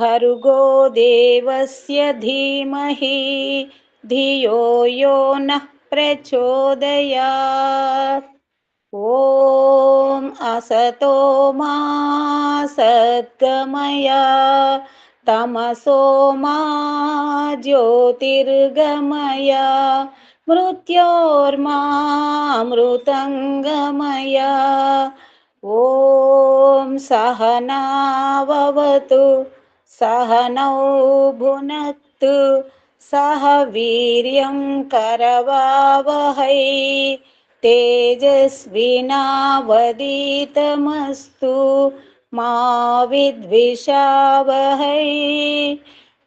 भर्गो देवस्य धीमहि धियो यो नः प्रचोदयात्। ॐ असतो मा सद्गमया तमसो मा ज्योतिर्गमया मृत्योर्मामृतङ्गमया। ॐ सहनाववतु सहनौ भुनक्तु सह वीर्यं करवावहै तेजस्विनावदीतमस्तु मा विद्विषावहै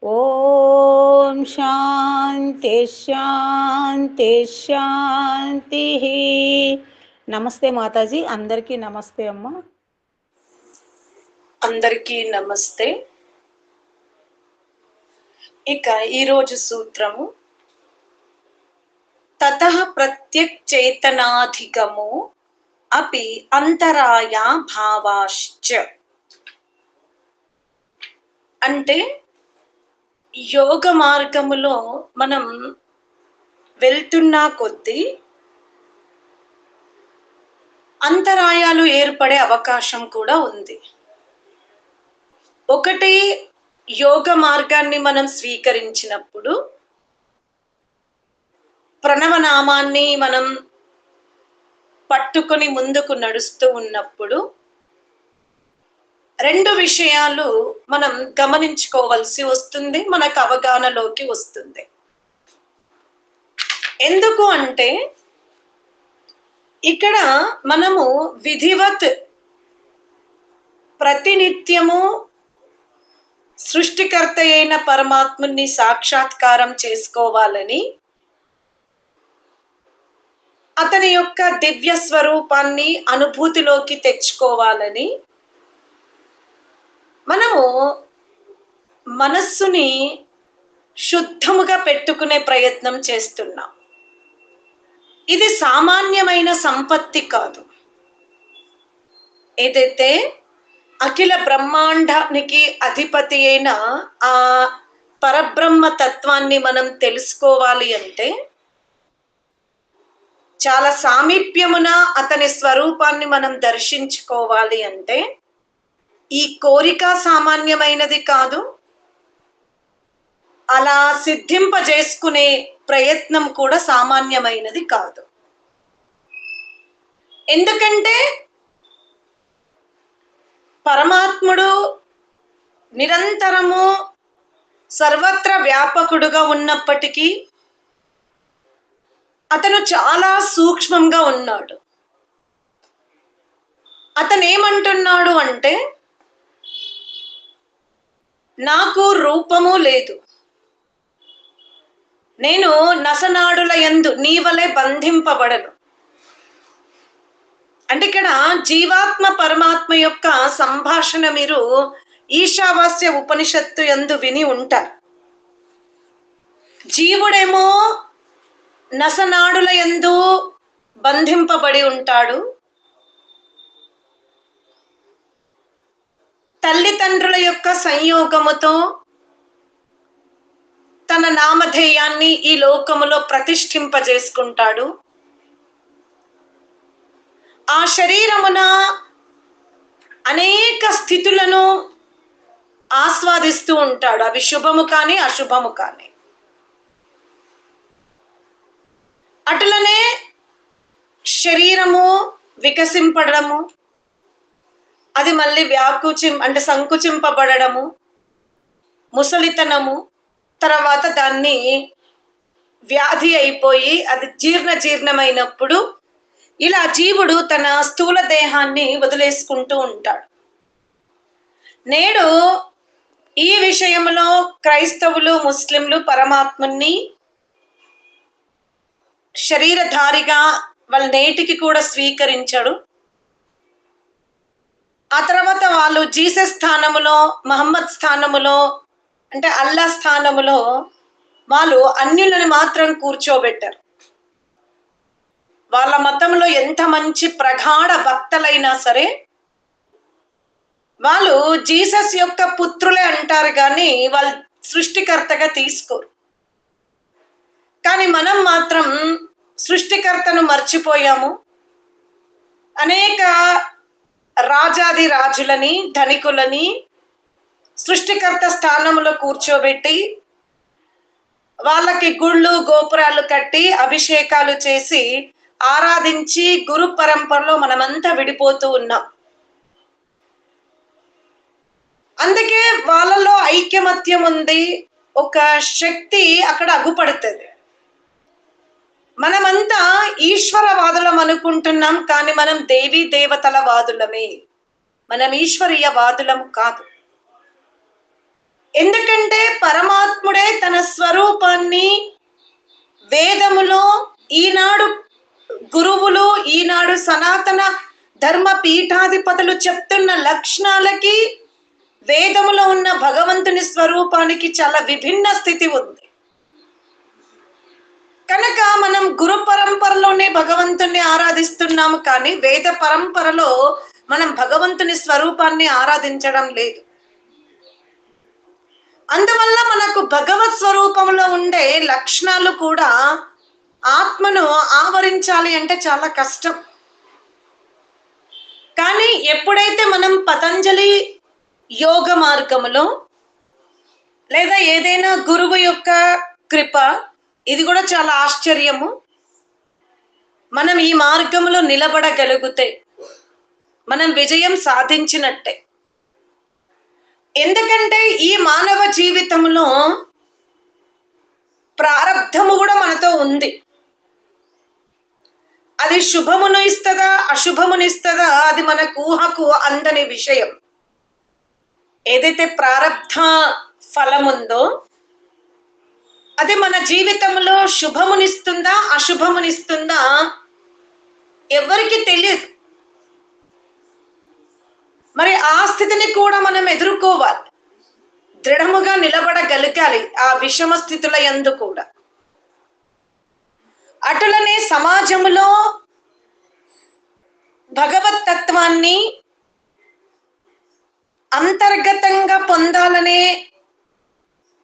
ఓం శాంతి శాంతి శాంతి నమస్తే మాతాజీ అందరికీ నమస్తే అమ్మ అందరికీ నమస్తే ఇక ఈరోజు సూత్రము తత ప్రత్యక్ చేతనాధిగము అపి అంతరాయ భావాశ్చ. అంటే యోగ మార్గములో మనం వెళ్తున్నా కొద్దీ అంతరాయాలు ఏర్పడే అవకాశం కూడా ఉంది. ఒకటి యోగ మార్గాన్ని మనం స్వీకరించినప్పుడు ప్రణవనామాన్ని మనం పట్టుకొని ముందుకు నడుస్తూ ఉన్నప్పుడు రెండు విషయాలు మనం గమనించుకోవాల్సి వస్తుంది మనకు అవగాహనలోకి వస్తుంది. ఎందుకు అంటే ఇక్కడ మనము విధివత్ ప్రతినిత్యము సృష్టికర్త అయిన పరమాత్ముని సాక్షాత్కారం చేసుకోవాలని అతని యొక్క దివ్య స్వరూపాన్ని అనుభూతిలోకి తెచ్చుకోవాలని మనము మనస్సుని శుద్ధముగా పెట్టుకునే ప్రయత్నం చేస్తున్నాం. ఇది సామాన్యమైన సంపత్తి కాదు. ఏదైతే అఖిల బ్రహ్మాండానికి అధిపతి అయిన ఆ పరబ్రహ్మ తత్వాన్ని మనం తెలుసుకోవాలి అంటే చాలా సామీప్యమున అతని స్వరూపాన్ని మనం దర్శించుకోవాలి అంటే ఈ కోరిక సామాన్యమైనది కాదు. అలా సిద్ధింపజేసుకునే ప్రయత్నం కూడా సామాన్యమైనది కాదు. ఎందుకంటే పరమాత్ముడు నిరంతరము సర్వత్ర వ్యాపకుడుగా ఉన్నప్పటికీ అతను చాలా సూక్ష్మంగా ఉన్నాడు. అతను ఏమంటున్నాడు అంటే నాకు రూపము లేదు. నేను నసనాడుల ఎందు నీవలే బంధింపబడను. అంటే ఇక్కడ జీవాత్మ పరమాత్మ యొక్క సంభాషణ మీరు ఈశావాస్య ఉపనిషత్తు ఎందు విని ఉంటారు. జీవుడేమో నసనాడుల ఎందు బంధింపబడి ఉంటాడు. తల్లిదండ్రుల యొక్క సంయోగముతో తన నామధేయాన్ని ఈ లోకములో ప్రతిష్ఠింపజేసుకుంటాడు. ఆ శరీరమున అనేక స్థితులను ఆస్వాదిస్తూ ఉంటాడు. అవి శుభము కానీ అశుభము కానీ. అటులనే శరీరము వికసింపడము అది మళ్ళీ వ్యాకుచిం అంటే సంకుచింపబడము ముసలితనము తర్వాత దాన్ని వ్యాధి అయిపోయి అది జీర్ణ జీర్ణమైనప్పుడు ఇలా జీవుడు తన స్థూల దేహాన్ని వదిలేసుకుంటూ ఉంటాడు. నేడు ఈ విషయంలో క్రైస్తవులు ముస్లింలు పరమాత్ముని శరీరధారిగా వాళ్ళ నేటికి కూడా స్వీకరించాడు. ఆ తర్వాత వాళ్ళు జీసస్ స్థానములో మహమ్మద్ స్థానములో అంటే అల్లా స్థానములో వాళ్ళు అన్యులను మాత్రం కూర్చోబెట్టారు. వాళ్ళ మతంలో ఎంత మంచి ప్రగాఢ భక్తలైనా సరే వాళ్ళు జీసస్ యొక్క పుత్రులే అంటారు కానీ వాళ్ళు సృష్టికర్తగా తీసుకోరు. కానీ మనం మాత్రం సృష్టికర్తను మర్చిపోయాము. అనేక రాజాది రాజులని ధనికులని సృష్టికర్త స్థానంలో కూర్చోబెట్టి వాళ్ళకి గుళ్ళు గోపురాలు కట్టి అభిషేకాలు చేసి ఆరాధించి గురు పరంపరలో మనమంతా విడిపోతూ ఉన్నాం. అందుకే వాళ్ళలో ఐక్యమత్యం ఉంది ఒక శక్తి అక్కడ అగుపడుతుంది. మనమంతా ఈశ్వరవాదులం అనుకుంటున్నాం కానీ మనం దేవి దేవతల వాదులమే. మనం ఈశ్వరీయ వాదులం కాదు. ఎందుకంటే పరమాత్ముడే తన స్వరూపాన్ని వేదములో ఈనాడు గురువులు ఈనాడు సనాతన ధర్మ పీఠాధిపతులు చెప్తున్న లక్షణాలకి వేదములో ఉన్న భగవంతుని స్వరూపానికి చాలా విభిన్న స్థితి ఉంది. కనుక మనం గురు పరంపరలోనే భగవంతుణ్ణి ఆరాధిస్తున్నాము కానీ వేద పరంపరలో మనం భగవంతుని స్వరూపాన్ని ఆరాధించడం లేదు. అందువల్ల మనకు భగవత్ స్వరూపంలో ఉండే లక్షణాలు కూడా ఆత్మను ఆవరించాలి అంటే చాలా కష్టం. కానీ ఎప్పుడైతే మనం పతంజలి యోగ మార్గములో లేదా ఏదైనా గురువు యొక్క కృప ఇది కూడా చాలా ఆశ్చర్యము. మనం ఈ మార్గంలో నిలబడగలిగితే మనం విజయం సాధించినట్టే. ఎందుకంటే ఈ మానవ జీవితంలో ప్రారంధము కూడా మనతో ఉంది. అది శుభమును ఇస్తుందా? అశుభమును ఇస్తుందా? అది మనకు ఊహకు అందని విషయం. ఏదైతే ప్రారంధ ఫలం ఉందో అది మన జీవితంలో శుభమునిస్తుందా? అశుభమునిస్తుందా? ఎవరికి తెలియదు. మరి ఆ స్థితిని కూడా మనం ఎదుర్కోవాలి. దృఢముగా నిలబడగలగాలి ఆ విషమ స్థితుల ఎందు కూడా. అటులనే సమాజంలో భగవత్ తత్వాన్ని అంతర్గతంగా పొందాలనే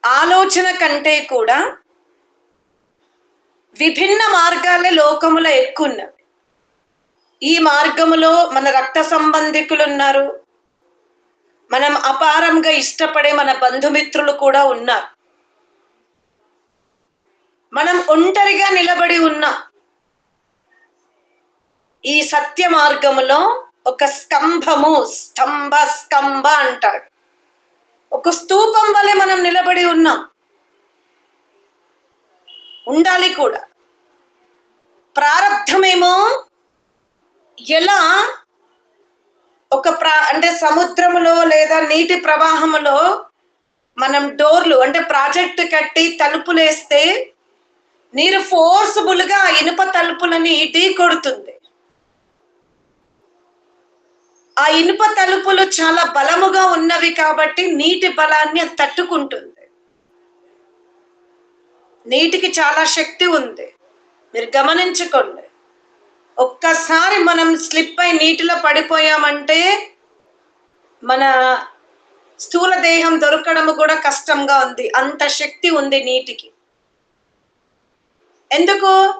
ఆలోచన కంటే కూడా విభిన్న మార్గాలే లోకములో ఎక్కువ ఉన్నవి ఈ మార్గములో మన రక్త సంబంధికులు ఉన్నారు. మనం అపారంగా ఇష్టపడే మన బంధుమిత్రులు కూడా ఉన్నారు. మనం ఒంటరిగా నిలబడి ఉన్నాం. ఈ సత్య మార్గములో ఒక స్తంభము స్తంభ స్తంభ అంటాడు. ఒక స్తూపం వలె మనం నిలబడి ఉన్నాం. ఉండాలి కూడా. ప్రారంధమేమో ఎలా? ఒక ప్రా అంటే సముద్రములో లేదా నీటి ప్రవాహములో మనం డోర్లు అంటే ప్రాజెక్ట్ కట్టి తలుపులేస్తే నీరు ఫోర్సబుల్గా ఆ ఇనుప తలుపులని ఢీ కొడుతుంది. ఆ ఇనుప తలుపులు చాలా బలముగా ఉన్నవి కాబట్టి నీటి బలాన్ని అది తట్టుకుంటుంది. నీటికి చాలా శక్తి ఉంది. మీరు గమనించుకోండి. ఒక్కసారి మనం స్లిప్ అయి నీటిలో పడిపోయామంటే మన స్థూల దేహం దొరకడం కూడా కష్టంగా ఉంది. అంత శక్తి ఉంది నీటికి. ఎందుకు?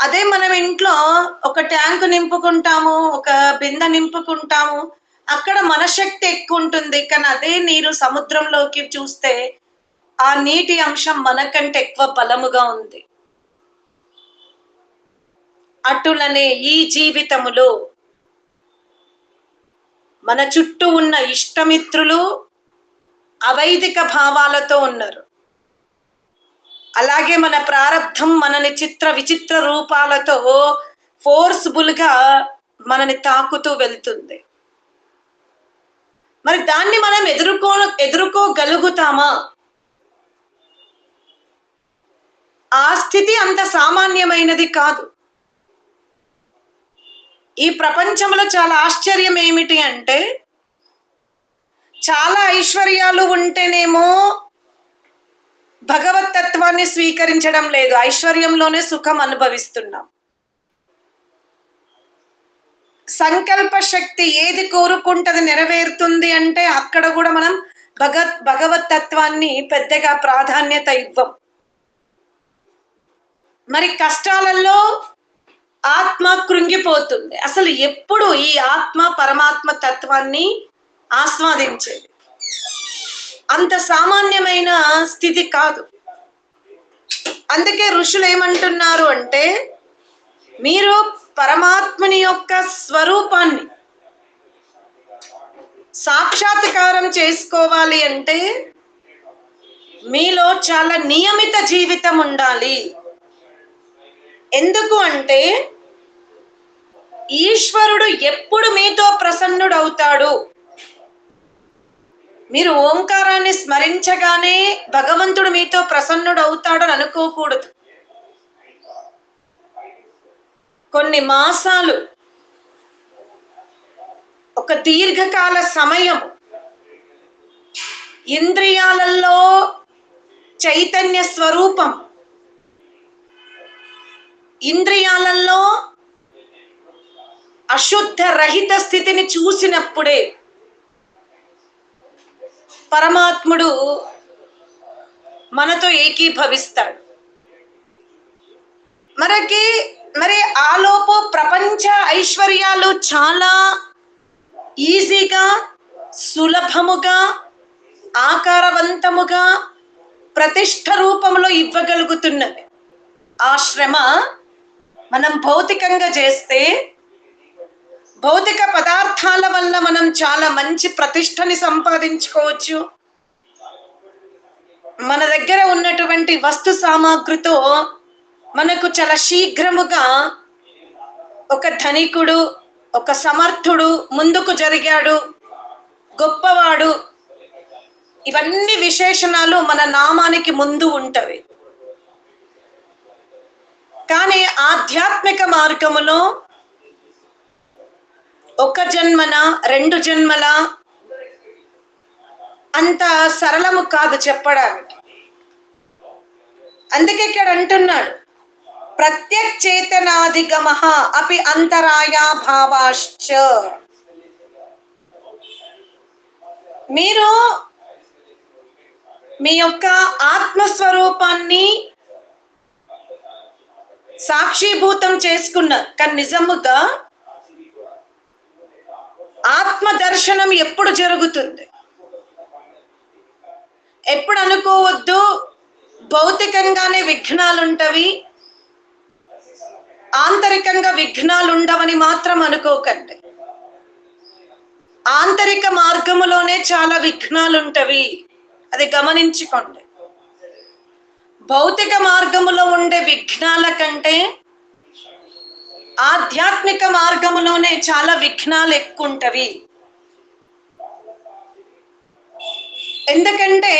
అదే మనం ఇంట్లో ఒక ట్యాంక్ నింపుకుంటాము ఒక బిందె నింపుకుంటాము అక్కడ మనశక్తి ఎక్కువ ఉంటుంది కానీ అదే నీరు సముద్రంలోకి చూస్తే ఆ నీటి అంశం మనకంటే ఎక్కువ బలముగా ఉంది. అటులనే ఈ జీవితములో. మన చుట్టూ ఉన్న ఇష్టమిత్రులు అవైదిక భావాలతో ఉన్నారు. అలాగే మన ప్రారంధం మనని చిత్ర విచిత్ర రూపాలతో ఫోర్స్ఫుల్గా మనని తాకుతూ వెళ్తుంది. మరి దాన్ని మనం ఎదుర్కో ఎదుర్కోగలుగుతామా? ఆ స్థితి స్థితి అంత సామాన్యమైనది కాదు. ఈ ప్రపంచంలో చాలా ఆశ్చర్యం ఏమిటి అంటే చాలా ఐశ్వర్యాలు ఉంటేనేమో భగవత్ తత్వాన్ని స్వీకరించడం లేదు. ఐశ్వర్యంలోనే సుఖం అనుభవిస్తున్నాం. సంకల్ప శక్తి ఏది కోరుకుంటది నెరవేరుతుంది అంటే అక్కడ కూడా మనం భగత్ భగవత్ తత్వాన్ని పెద్దగా ప్రాధాన్యత ఇవ్వం. మరి కష్టాలలో ఆత్మ కృంగిపోతుంది. అసలు ఎప్పుడు ఈ ఆత్మ పరమాత్మ తత్వాన్ని ఆస్వాదించేది? అంత సామాన్యమైన స్థితి కాదు. అందుకే ఋషులు ఏమంటున్నారు అంటే మీరు పరమాత్మని యొక్క స్వరూపాన్ని సాక్షాత్కారం చేసుకోవాలి అంటే మీలో చాలా నియమిత జీవితం ఉండాలి. ఎందుకు అంటే ఈశ్వరుడు ఎప్పుడు మీతో ప్రసన్నుడు అవుతాడు మీరు ఓంకారాన్ని స్మరించగానే భగవంతుడు మీతో ప్రసన్నుడు అవుతాడని అనుకోకూడదు. కొన్ని మాసాలు ఒక దీర్ఘకాల సమయం ఇంద్రియాలలో చైతన్య స్వరూపం. ఇంద్రియాలలో అశుద్ధ రహిత స్థితిని చూసినప్పుడే పరమాత్ముడు మనతో ఏకీభవిస్తాడు. మనకి మరి ఆలోపు ప్రపంచ ఐశ్వర్యాలు చాలా ఈజీగా సులభముగా ఆకారవంతముగా ప్రతిష్ట రూపంలో ఇవ్వగలుగుతున్నది ఆ శ్రమ మనం భౌతికంగా చేస్తే భౌతిక పదార్థాల వల్ల మనం చాలా మంచి ప్రతిష్టని సంపాదించుకోవచ్చు. మన దగ్గర ఉన్నటువంటి వస్తు సామాగ్రితో మనకు చాలా శీఘ్రముగా ఒక ధనికుడు ఒక సమర్థుడు ముందుకు జరిగాడు గొప్పవాడు ఇవన్నీ విశేషణాలు మన నామానికి ముందు ఉంటవి. కానీ ఆధ్యాత్మిక మార్గములో ఒక జన్మన రెండు జన్మల? అంత సరళము కాదు చెప్పడానికి. అందుకే ఇక్కడ అంటున్నాడు ప్రత్యక్షేతనాధిగమ అపి అంతరాయా భావాశ్చ. మీరు మీ యొక్క ఆత్మస్వరూపాన్ని సాక్షిభూతం చేసుకున్నారు. కానీ నిజముగా ఆత్మ దర్శనం ఎప్పుడు జరుగుతుంది? ఎప్పుడు అనుకోవద్దు? భౌతికంగానే విఘ్నాలు ఉంటవి ఆంతరికంగా విఘ్నాలు ఉండవని మాత్రం అనుకోకండి. ఆంతరిక మార్గములోనే చాలా విఘ్నాలు ఉంటవి అది గమనించుకోండి. భౌతిక మార్గములో ఉండే విఘ్నాల కంటే ఆధ్యాత్మిక మార్గములోనే చాలా విఘ్నాలు ఎక్కువ ఉంటవి ఎందుకంటే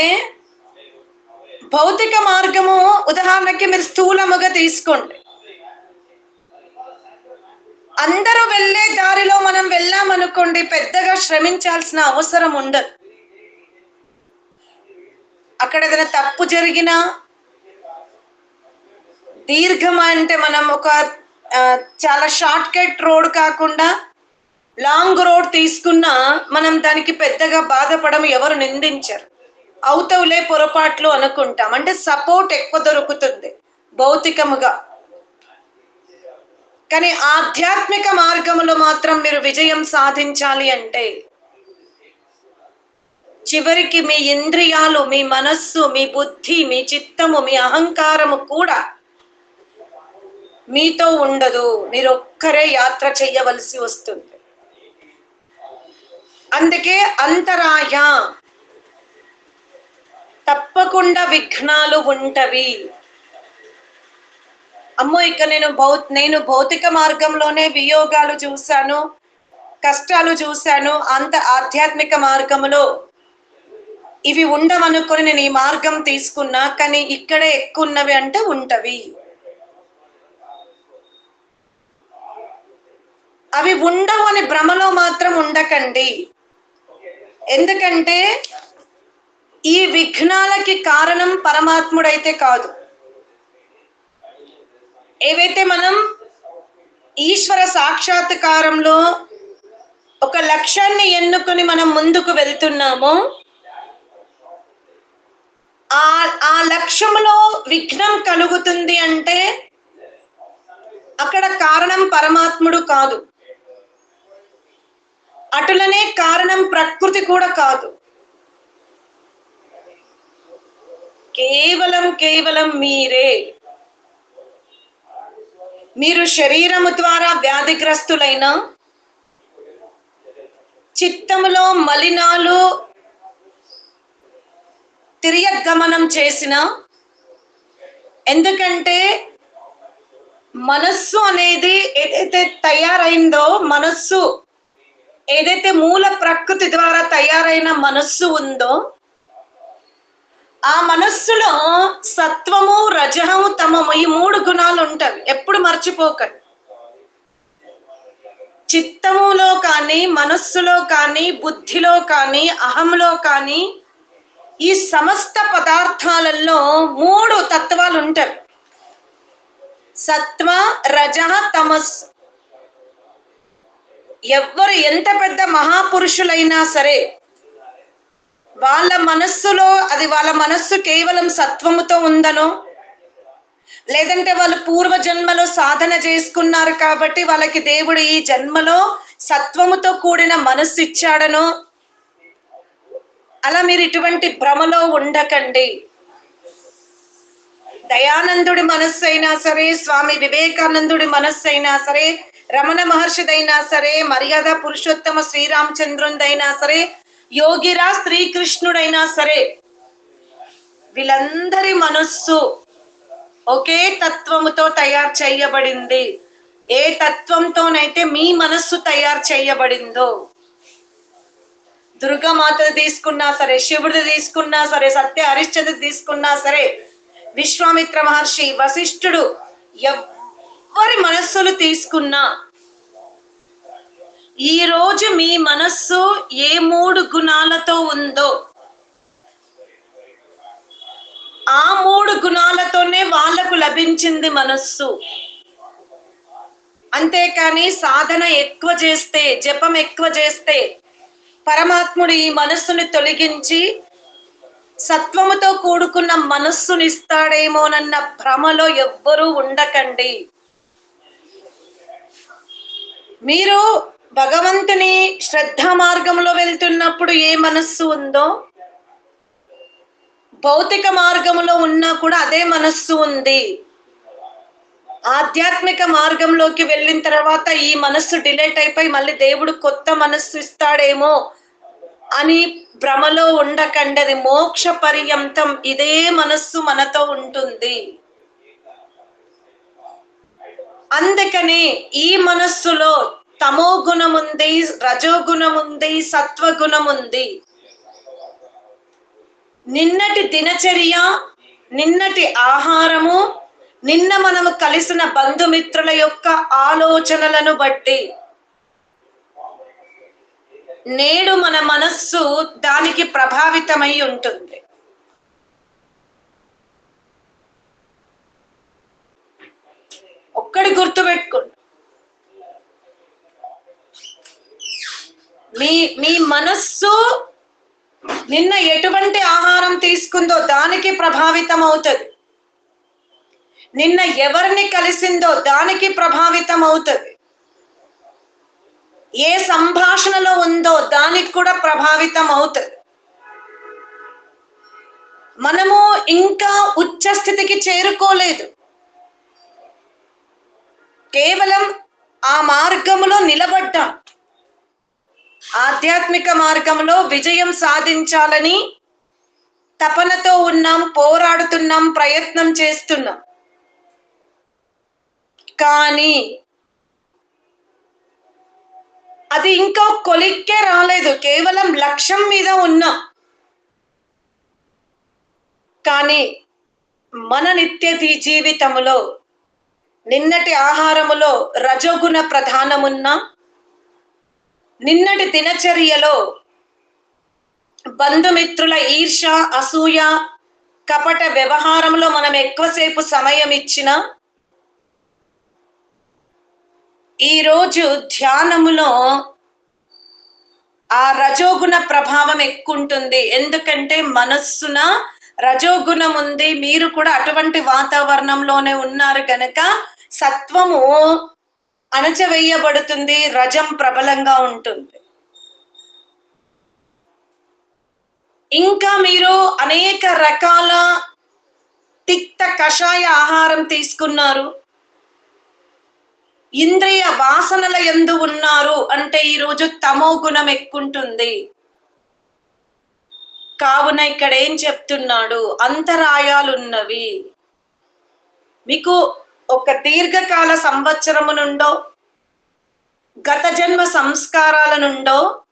భౌతిక మార్గము ఉదాహరణకి మీరు స్థూలముగా తీసుకోండి. అందరూ వెళ్ళే దారిలో మనం వెళ్ళామనుకోండి పెద్దగా శ్రమించాల్సిన అవసరం ఉండదు. అక్కడ ఏదైనా తప్పు జరిగినా దీర్ఘం అంటే మనం ఒక చాలా షార్ట్ కట్ రోడ్ కాకుండా లాంగ్ రోడ్ తీసుకున్నా మనం దానికి పెద్దగా బాధపడం ఎవరు నిందించరు. అవుతవులే పొరపాట్లు అనుకుంటాం. అంటే సపోర్ట్ ఎక్కువ దొరుకుతుంది భౌతికముగా. కానీ ఆధ్యాత్మిక మార్గంలో మాత్రం మీరు విజయం సాధించాలి అంటే చివరికి మీ ఇంద్రియాలు మీ మనస్సు మీ బుద్ధి మీ చిత్తము మీ అహంకారము కూడా మీతో ఉండదు. మీరు ఒక్కరే యాత్ర చేయవలసి వస్తుంది. అందుకే అంతరాయ. తప్పకుండా విఘ్నాలు ఉంటవి. అమ్మో ఇక నేను భౌ నేను భౌతిక మార్గంలోనే వియోగాలు చూశాను కష్టాలు చూశాను అంత ఆధ్యాత్మిక మార్గంలో ఇవి ఉండవనుకొని నేను ఈ మార్గం తీసుకున్నా కానీ ఇక్కడే ఎక్కువ ఉన్నవి అంటే ఉంటవి. అవి ఉండవు అని భ్రమలో మాత్రం ఉండకండి. ఎందుకంటే ఈ విఘ్నాలకి కారణం పరమాత్ముడైతే కాదు. ఏవైతే మనం ఈశ్వర సాక్షాత్కారంలో ఒక లక్ష్యాన్ని ఎన్నుకుని మనం ముందుకు వెళ్తున్నామో ఆ ఆ లక్ష్యంలో విఘ్నం కలుగుతుంది అంటే అక్కడ కారణం పరమాత్ముడు కాదు. అటులనే కారణం ప్రకృతి కూడా కాదు. కేవలం కేవలం మీరే. మీరు శరీరము ద్వారా వ్యాధిగ్రస్తులైన చిత్తములో మలినాలు తిరియగమనం చేసిన ఎందుకంటే మనస్సు అనేది ఏదైతే తయారైందో మనస్సు ఏదైతే మూల ప్రకృతి ద్వారా తయారైన మనస్సు ఉందో ఆ మనస్సులో సత్వము రజహము తమము ఈ మూడు గుణాలు ఉంటాయి. ఎప్పుడు మర్చిపోకండి చిత్తములో కానీ మనస్సులో కానీ బుద్ధిలో కానీ అహంలో కానీ ఈ సమస్త పదార్థాలలో మూడు తత్వాలు ఉంటాయి. సత్వ రజ తమస్ ఎవ్వరు ఎంత పెద్ద మహాపురుషులైనా సరే వాళ్ళ మనస్సులో అది వాళ్ళ మనస్సు కేవలం సత్వముతో ఉందనో లేదంటే వాళ్ళు పూర్వ జన్మలో సాధన చేసుకున్నారు కాబట్టి వాళ్ళకి దేవుడు ఈ జన్మలో సత్వముతో కూడిన మనస్సు ఇచ్చాడనో అలా మీరు ఇటువంటి భ్రమలో ఉండకండి. దయానందుడి మనస్సు అయినా సరే స్వామి వివేకానందుడి మనస్సు అయినా సరే రమణ మహర్షిదైనా సరే మర్యాద పురుషోత్తమ శ్రీరామచంద్రునిదైనా సరే యోగిరా శ్రీకృష్ణుడైనా సరే వీళ్ళందరి మనస్సు ఒకే తత్వముతో తయారు చేయబడింది. ఏ తత్వంతోనైతే మీ మనస్సు తయారు చేయబడిందో దుర్గామాత తీసుకున్నా సరే శివుడు తీసుకున్నా సరే సత్య హరిశ్చంద్ర తీసుకున్నా సరే విశ్వామిత్ర మహర్షి వశిష్ఠుడు ఎవరి మనస్సులు తీసుకున్నా ఈ రోజు మీ మనస్సు ఏ మూడు గుణాలతో ఉందో? ఆ మూడు గుణాలతోనే వాళ్ళకు లభించింది మనస్సు. అంతేకాని సాధన ఎక్కువ చేస్తే జపం ఎక్కువ చేస్తే పరమాత్ముడు ఈ మనస్సుని తొలగించి సత్వముతో కూడుకున్న మనస్సుని ఇస్తాడేమోనన్న భ్రమలో ఎవ్వరూ ఉండకండి. మీరు భగవంతుని శ్రద్ధ మార్గంలో వెళ్తున్నప్పుడు ఏ మనస్సు ఉందో భౌతిక మార్గంలో ఉన్నా కూడా అదే మనస్సు ఉంది. ఆధ్యాత్మిక మార్గంలోకి వెళ్ళిన తర్వాత ఈ మనస్సు డిలేట్ అయిపోయి మళ్ళీ దేవుడు కొత్త మనస్సు ఇస్తాడేమో అని భ్రమలో ఉండకండది మోక్ష పర్యంతం ఇదే మనస్సు మనతో ఉంటుంది. అందుకని ఈ మనస్సులో తమో గుణం ఉంది రజో గుణం ఉంది సత్వ ఉంది నిన్నటి దినచర్య నిన్నటి ఆహారము నిన్న మనము కలిసిన బంధుమిత్రుల యొక్క ఆలోచనలను బట్టి. నేడు మన మనస్సు దానికి ప్రభావితమై ఉంటుంది. ఒక్కడి గుర్తు మీ మీ మనస్సు నిన్న ఎటువంటి ఆహారం తీసుకుందో దానికి ప్రభావితం అవుతుంది నిన్న ఎవరిని కలిసిందో దానికి ప్రభావితం అవుతుంది ఏ సంభాషణలో ఉందో దానికి కూడా ప్రభావితం అవుతుంది మనము ఇంకా ఉచ్చ స్థితికి చేరుకోలేదు. కేవలం ఆ మార్గములో నిలబడ్డాం. ఆధ్యాత్మిక మార్గంలో విజయం సాధించాలని తపనతో ఉన్నాం పోరాడుతున్నాం ప్రయత్నం చేస్తున్నాం. కానీ అది ఇంకా కొలిక్కే రాలేదు. కేవలం లక్ష్యం మీద ఉన్నాం. కానీ మన నిత్య జీవితములో నిన్నటి ఆహారములో రజోగుణ ప్రధానమున్నా నిన్నటి దినచర్యలో బంధుమిత్రుల ఈర్ష అసూయ కపట వ్యవహారంలో మనం ఎక్కువసేపు సమయం ఇచ్చిన ఈరోజు ధ్యానములో ఆ రజోగుణ ప్రభావం ఎక్కుంటుంది. ఎందుకంటే మనస్సున రజోగుణం ఉంది. మీరు కూడా అటువంటి వాతావరణంలోనే ఉన్నారు కనుక సత్వము అణచవేయబడుతుంది రజం ప్రబలంగా ఉంటుంది. ఇంకా మీరు అనేక రకాల తిక్త కషాయ ఆహారం తీసుకున్నారు. ఇంద్రియ వాసనల ఎందు ఉన్నారు అంటే ఈరోజు తమో గుణం ఎక్కుంటుంది. కావున ఇక్కడ ఏం చెప్తున్నాడు? అంతరాయాలున్నవి. మీకు ఒక దీర్ఘకాల సంవత్సరము నుండో గత జన్మ సంస్కారాల నుండో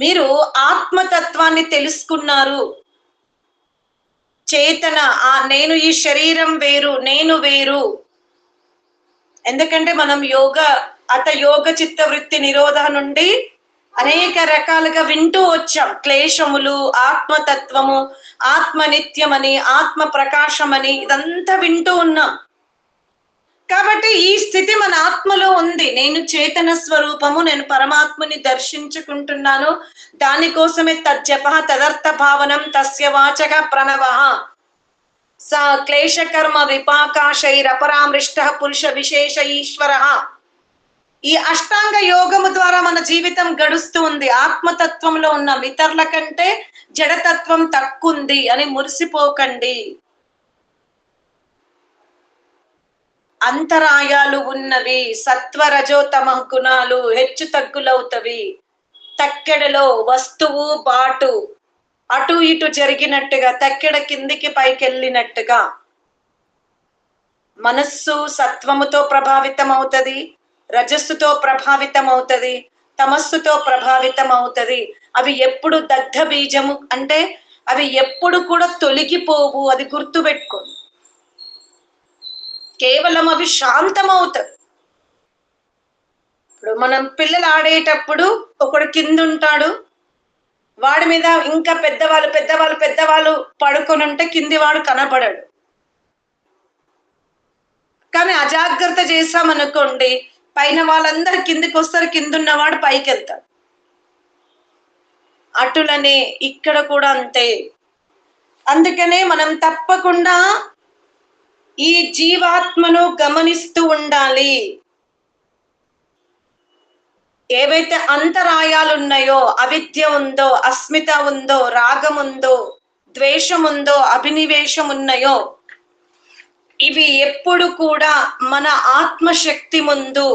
మీరు ఆత్మతత్వాన్ని తెలుసుకున్నారు. చేతన ఆ నేను ఈ శరీరం వేరు నేను వేరు. ఎందుకంటే మనం యోగ అత యోగ చిత్త వృత్తి నిరోధ నుండి అనేక రకాలుగా వింటూ వచ్చాం. క్లేశములు ఆత్మతత్వము ఆత్మ నిత్యమని ఆత్మ ప్రకాశమని ఇదంతా వింటూ ఉన్నాం. కాబట్టి ఈ స్థితి మన ఆత్మలో ఉంది. నేను చేతన స్వరూపము నేను పరమాత్మని దర్శించుకుంటున్నాను. దానికోసమే తజ్జప తదర్థ భావనం తస్య వాచక ప్రణవ. స క్లేశకర్మ విపాకాశైరపరామృష్ట పురుష విశేష ఈశ్వర. ఈ అష్టాంగ యోగము ద్వారా మన జీవితం గడుస్తూ ఉంది. ఆత్మతత్వంలో ఉన్న ఇతరుల కంటే జడతత్వం తక్కుంది అని మురిసిపోకండి. అంతరాయాలు ఉన్నవి సత్వరజోతమ గుణాలు హెచ్చు తగ్గులవుతవి. తక్కెడలో వస్తువు బాటు అటు ఇటు జరిగినట్టుగా తక్కెడ కిందికి పైకెళ్ళినట్టుగా. మనస్సు సత్వముతో ప్రభావితం అవుతుంది రజస్సుతో ప్రభావితం అవుతుంది తమస్సుతో ప్రభావితం అవుతుంది అవి ఎప్పుడు దగ్ధ బీజము అంటే అవి ఎప్పుడు కూడా తొలగిపోవు అది గుర్తుపెట్టుకోండి. కేవలం అవి శాంతమవుతాయి. ఇప్పుడు మనం పిల్లలు ఆడేటప్పుడు ఒకడు కింద ఉంటాడు వాడి మీద ఇంకా పెద్దవాళ్ళు పెద్దవాళ్ళు పెద్దవాళ్ళు పడుకొని ఉంటే కింది వాడు కనపడడు కానీ అజాగ్రత్త చేసామనుకోండి పైన వాళ్ళందరూ కిందికి వస్తారు కింద ఉన్నవాడు పైకి వెళ్తాడు అటులనే ఇక్కడ కూడా అంతే. అందుకనే మనం తప్పకుండా ఈ జీవాత్మను గమనిస్తూ ఉండాలి. ఏవైతే అంతరాయాలు ఉన్నాయో అవిద్య ఉందో అస్మిత ఉందో రాగం ఉందో ద్వేషం ఉందో అభినివేశం ఉన్నాయో ఇవి ఎప్పుడు కూడా మన ఆత్మశక్తి ముందు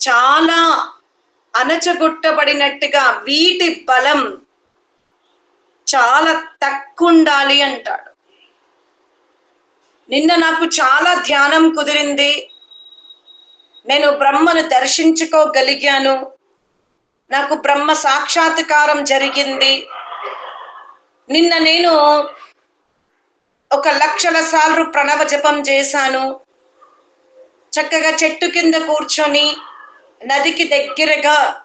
చాలా అణచగొట్టబడినట్టుగా వీటి బలం చాలా తక్కువ ఉండాలి అంటాడు. నిన్న నాకు చాలా ధ్యానం కుదిరింది. నేను బ్రహ్మను దర్శించుకోగలిగాను. నాకు బ్రహ్మ సాక్షాత్కారం జరిగింది. నిన్న నేను ఒక లక్షల సార్లు ప్రణవ జపం చేశాను. చక్కగా చెట్టు కింద కూర్చొని నదికి దగ్గరగా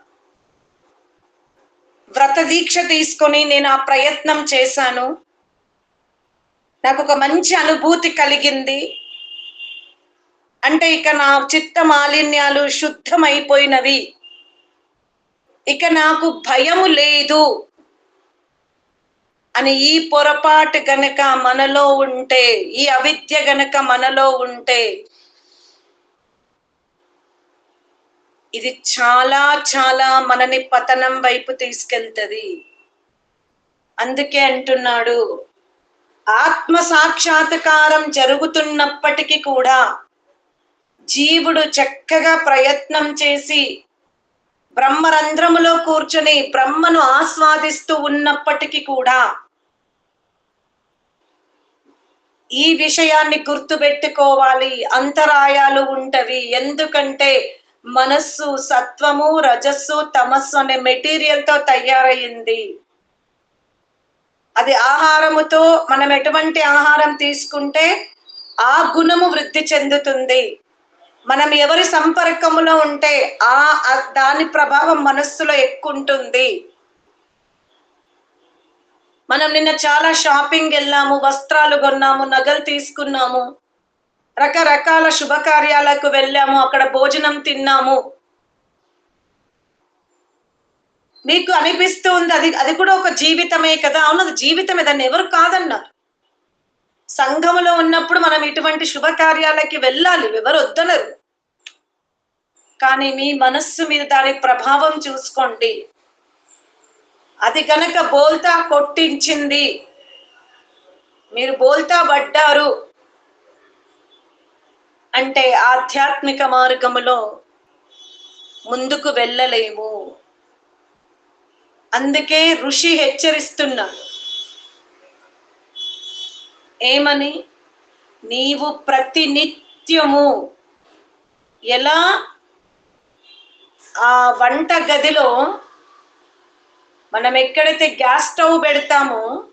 వ్రత దీక్ష తీసుకొని నేను ఆ ప్రయత్నం చేశాను. నాకు ఒక మంచి అనుభూతి కలిగింది. అంటే ఇక నా చిత్త మాలిన్యాలు శుద్ధమైపోయినవి. ఇక నాకు భయము లేదు. అని ఈ పొరపాటు గనక మనలో ఉంటే ఈ అవిద్య గనక మనలో ఉంటే ఇది చాలా చాలా మనని పతనం వైపు తీసుకెళ్తది. అందుకే అంటున్నాడు ఆత్మ సాక్షాత్కారం జరుగుతున్నప్పటికీ కూడా జీవుడు చక్కగా ప్రయత్నం చేసి బ్రహ్మరంధ్రములో కూర్చొని బ్రహ్మను ఆస్వాదిస్తూ ఉన్నప్పటికీ కూడా ఈ విషయాన్ని గుర్తుపెట్టుకోవాలి. అంతరాయాలు ఉంటవి. ఎందుకంటే మనస్సు సత్వము రజస్సు తమస్సు అనే మెటీరియల్తో తయారయ్యింది అది ఆహారముతో మనం ఎటువంటి ఆహారం తీసుకుంటే ఆ గుణము వృద్ధి చెందుతుంది. మనం ఎవరి సంపర్కములో ఉంటే ఆ దాని ప్రభావం మనస్సులో ఎక్కువ ఉంటుంది మనం నిన్న చాలా షాపింగ్ వెళ్ళాము వస్త్రాలు కొన్నాము నగలు తీసుకున్నాము. రకరకాల శుభకార్యాలకు వెళ్ళాము అక్కడ భోజనం తిన్నాము. మీకు అనిపిస్తూ ఉంది. అది అది కూడా ఒక జీవితమే కదా. అవును అది జీవితమే. దాన్ని ఎవరు కాదన్నారు. సంఘములో ఉన్నప్పుడు మనం ఇటువంటి శుభకార్యాలకి వెళ్ళాలి. ఎవరు వద్దనరు. కానీ మీ మనస్సు మీద దాని ప్రభావం చూసుకోండి. అది గనక బోల్తా కొట్టించింది. మీరు బోల్తా పడ్డారు. అంటే ఆధ్యాత్మిక మార్గములో ముందుకు వెళ్ళలేము. అందుకే ఋషి హెచ్చరిస్తున్నాడు ఏమని? నీవు ప్రతి నిత్యము ఎలా ఆ వంట గదిలో మనం ఎక్కడైతే గ్యాస్ స్టవ్ పెడతామో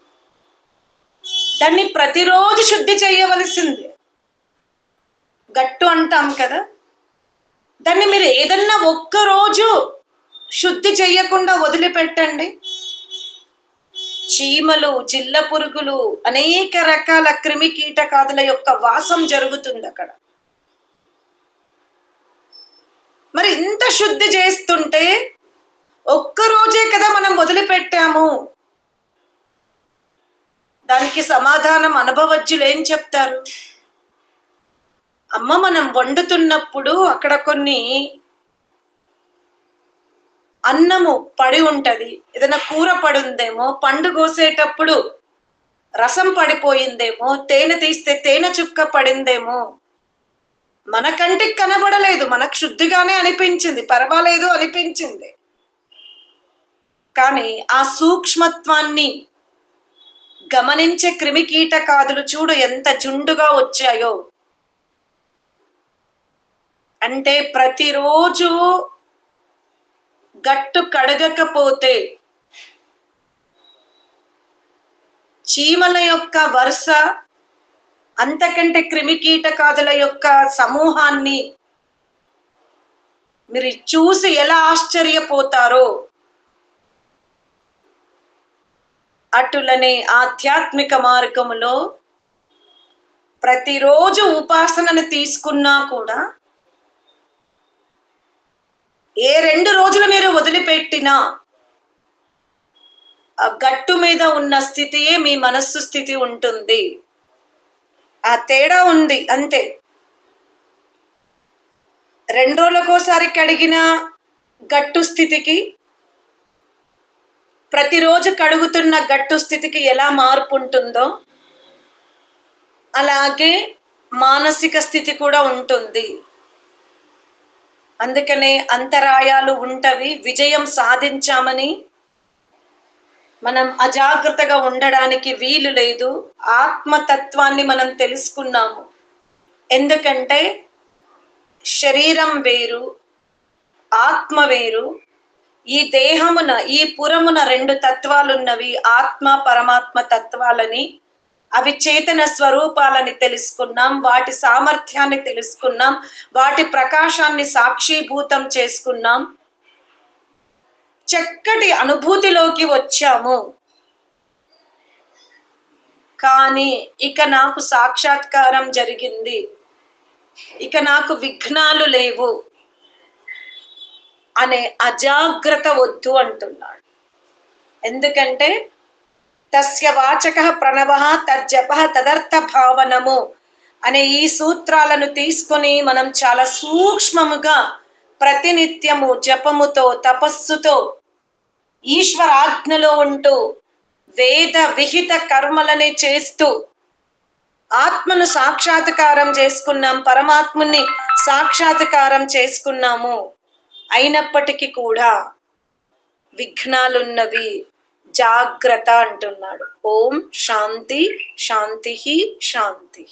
దాన్ని ప్రతిరోజు శుద్ధి చేయవలసింది. గట్టు అంటాం కదా? దాన్ని మీరు ఏదన్నా ఒక్క రోజు శుద్ధి చేయకుండా వదిలిపెట్టండి. చీమలు జిల్ల పురుగులు అనేక రకాల క్రిమి కీటకాదుల యొక్క వాసం జరుగుతుంది అక్కడ. మరి ఇంత శుద్ధి చేస్తుంటే ఒక్క రోజే కదా మనం వదిలిపెట్టాము. దానికి సమాధానం అనుభవజ్జులు ఏం చెప్తారు? అమ్మ మనం వండుతున్నప్పుడు అక్కడ కొన్ని అన్నము పడి ఉంటది. ఏదైనా కూర పడి ఉందేమో పండు కోసేటప్పుడు రసం పడిపోయిందేమో తేనె తీస్తే తేనె చుక్క పడిందేమో మన కంటికి కనబడలేదు. మనకు శుద్ధిగానే అనిపించింది. పర్వాలేదు అనిపించింది. కానీ ఆ సూక్ష్మత్వాన్ని గమనించే క్రిమి కీటకాదులు చూడు ఎంత జుండుగా వచ్చాయో. అంటే ప్రతిరోజు గట్టు కడగకపోతే చీమల యొక్క వరుస అంతకంటే క్రిమికీటకాదుల యొక్క సమూహాన్ని మీరు చూసి ఎలా ఆశ్చర్యపోతారో అటులనే ఆధ్యాత్మిక మార్గములో ప్రతిరోజు ఉపాసనను తీసుకున్నా కూడా ఏ రెండు రోజులు మీరు వదిలిపెట్టినా ఆ గట్టు మీద ఉన్న స్థితియే మీ మనస్సు స్థితి ఉంటుంది. ఆ తేడా ఉంది అంతే. రెండు రోజులకోసారి కడిగిన గట్టు స్థితికి ప్రతిరోజు కడుగుతున్న గట్టు స్థితికి ఎలా మార్పు ఉంటుందో అలాగే మానసిక స్థితి కూడా ఉంటుంది. అందుకనే అంతరాయాలు ఉంటవి విజయం సాధించామని. మనం అజాగ్రత్తగా ఉండడానికి వీలు లేదు ఆత్మతత్వాన్ని మనం తెలుసుకున్నాము. ఎందుకంటే శరీరం వేరు ఆత్మ వేరు. ఈ దేహమున ఈ పురమున రెండు తత్వాలున్నవి ఆత్మ పరమాత్మ తత్వాలని అవి చేతన స్వరూపాలని తెలుసుకున్నాం వాటి సామర్థ్యాన్ని తెలుసుకున్నాం వాటి ప్రకాశాన్ని సాక్షిభూతం చేసుకున్నాం. చక్కటి అనుభూతిలోకి వచ్చాము. కానీ ఇక నాకు సాక్షాత్కారం జరిగింది. ఇక నాకు విఘ్నాలు లేవు అనే అజాగ్రత్త వద్దు అంటున్నాడు. ఎందుకంటే తస్య వాచక ప్రణవ తజ్జప తదర్థ భావనము అనే ఈ సూత్రాలను తీసుకొని మనం చాలా సూక్ష్మముగా ప్రతినిత్యము జపముతో తపస్సుతో ఈశ్వరాజ్ఞలో ఉంటూ వేద విహిత కర్మలని చేస్తూ ఆత్మను సాక్షాత్కారం చేసుకున్నాం పరమాత్ముని సాక్షాత్కారం చేసుకున్నాము. అయినప్పటికీ కూడా విఘ్నాలున్నవి. జాగ్రత్త అంటున్నాడు ఓం శాంతి శాంతి శాంతి